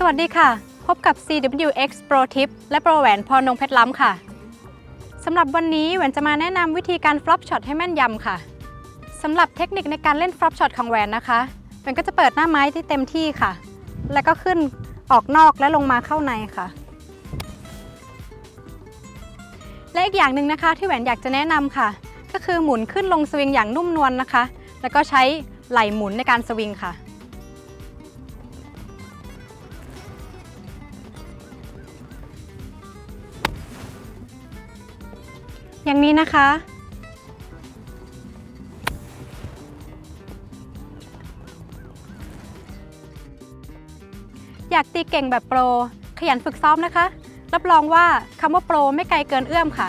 สวัสดีค่ะ พบกับ CWX Pro Tip และ Pro แหวนพอนงเพชรล้ำค่ะ สำหรับวันนี้แหวนจะมาแนะนำวิธีการฟลอปช็อตให้แม่นยำค่ะ สำหรับเทคนิคในการเล่นฟลอปช็อตของแหวนนะคะ แหวนก็จะเปิดหน้าไม้ที่เต็มที่ค่ะ แล้วก็ขึ้นออกนอกและลงมาเข้าในค่ะ และอีกอย่างหนึ่งนะคะที่แหวนอยากจะแนะนำค่ะ ก็คือหมุนขึ้นลงสวิงอย่างนุ่มนวลนะคะ แล้วก็ใช้ไหล่หมุนในการสวิงค่ะ อย่างนี้นะคะ อยากตีเก่งแบบโปร ขยันฝึกซ้อมนะคะ รับรองว่าคำว่าโปรไม่ไกลเกินเอื้อมค่ะ